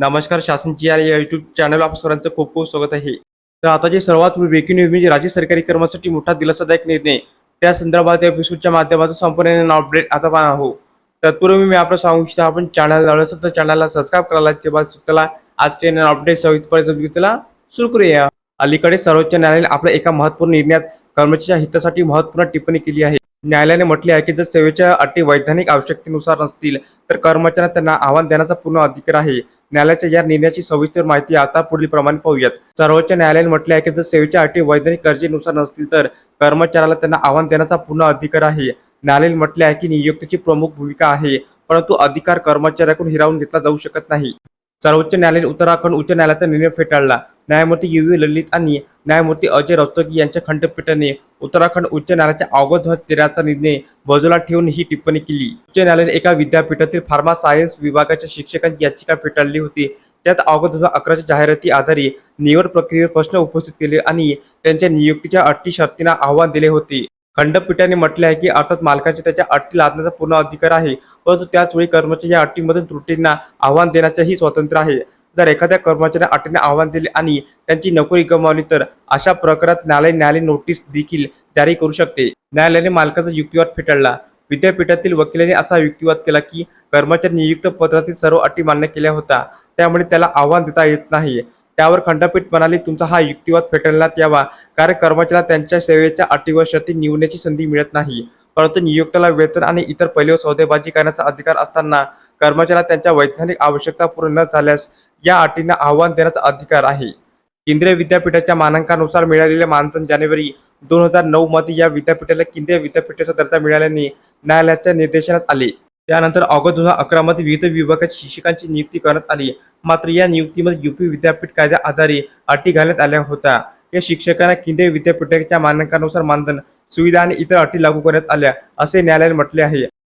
नमस्कार शासनची या YouTube channel आप सरांचं खूप खूप स्वागत आहे. तर आताची सर्वात ब्रेकिंग न्यूज म्हणजे राज्य सरकारी कर्मासाठी मोठा दिलासादायक निर्णय त्या संदर्भात या एपिसोडच्या माध्यमातून संपूर्ण अपडेट आता पाहणार आहोत. तत्पूर्वी मी आपलं सांगू इच्छितो आपण चॅनल लावलं असेल तर चॅनलला सबस्क्राईब करायला ते बाद सुद्धा आजचे अपडेट सविस्तरपणे सुरू करूया. अलीकडे सर्वोच्च न्यायालयाने आपल्या एका महत्त्वपूर्ण निर्णयात कर्मचाऱ्याच्या हितासाठी महत्त्वपूर्ण टिप्पणी केली आहे. न्यायालयाने म्हटले आहे की जर सेवेच्या अटी वैधानिक आवश्यकतेनुसार नसतील तर कर्मचाऱ्यांना त्यांना आव्हान देण्याचा पूर्ण अधिकार आहे. न्यायालयाच्या या निर्णयाची सविस्तर माहिती आता पुढील प्रमाणे पाहूयात. सर्वोच्च न्यायालयाने म्हटले आहे की जर सेवेच्या अटी वैधानिक गरजेनुसार नसतील तर कर्मचाऱ्याला त्यांना आव्हान देण्याचा पूर्ण अधिकार आहे. न्यायालयाने म्हटले आहे की नियुक्तीची प्रमुख भूमिका आहे परंतु अधिकार कर्मचाऱ्याकडून हिरावून घेतला जाऊ शकत नाही. सर्वोच्च न्यायालयाने उत्तराखंड उच्च न्यायालयाचा निर्णय फेटाळला. न्यायमूर्ती यू व्ही ललित आणि न्यायमूर्ती अजय रस्तोगी यांच्या खंडपीठाने उत्तराखंड उच्च न्यायालयाच्या ऑगस्ट दोन तेराचा निर्णय बाजूला ठेवून ही टिप्पणी केली. उच्च न्यायालयाने एका विद्यापीठातील फार्मा सायन्स विभागाच्या शिक्षकांची याचिका फेटाळली होती. त्यात ऑगस्ट दोन हजार अकराच्या जाहिराती आधारे निवड प्रक्रियेवर प्रश्न उपस्थित केले आणि त्यांच्या नियुक्तीच्या अटी शर्तींना आव्हान दिले होते. खंडपीठाने म्हटले आहे की अर्थात मालकाचे त्याच्या अटी लादण्याचा पूर्ण अधिकार आहे परंतु त्याचवेळी कर्मचारी या अटीमधून त्रुटींना आव्हान देण्याचेही स्वातंत्र्य आहे. जर एखाद्या कर्मचाऱ्याने अटीने आव्हान दिले आणि त्यांची नोकरी गमावली तर अशा प्रकारात न्यायालय न्यायालय नोटीस देखील जारी करू शकते. न्यायालयाने मालकाचा युक्तिवाद फेटाळला. विद्यापीठातील वकिलांनी असा युक्तिवाद केला की कर्मचारी नियुक्त पत्रातील सर्व अटी मान्य केल्या होत्या त्यामुळे त्याला आव्हान देता येत नाही. त्यावर खंडपीठ म्हणाले तुमचा हा युक्तिवाद फेटाळण्यात यावा कारण कर्मचाऱ्याला त्यांच्या सेवेच्या अटीवर शर्ती निवडण्याची संधी मिळत नाही. परंतु नियुक्ताला वेतन आणि इतर पैलूवर सौदेबाजी करण्याचा अधिकार असताना कर्मचाऱ्याला त्यांच्या वैज्ञानिक आवश्यकता पूर्ण न झाल्यास या अटींना आव्हान देण्याचा अधिकार आहे. केंद्रीय विद्यापीठाच्या मानांकानुसार मिळालेले मानधन जानेवारी दोन हजार नऊ मध्ये या विद्यापीठाला केंद्रीय विद्यापीठाचा दर्जा मिळाल्याने न्यायालयाच्या निर्देशनात आले. त्यानंतर ऑगस्ट दोन हजार अकरा मध्ये विविध विभागात शिक्षकांची नियुक्ती करण्यात आली. मात्र या नियुक्तीमध्ये युपी विद्यापीठ कायद्या आधारे अटी घालण्यात आल्या होत्या. या शिक्षकांना केंद्रीय विद्यापीठाच्या मानांकानुसार मानधन सुविधा आणि इतर अटी लागू करण्यात आल्या असे न्यायालयाने म्हटले आहे.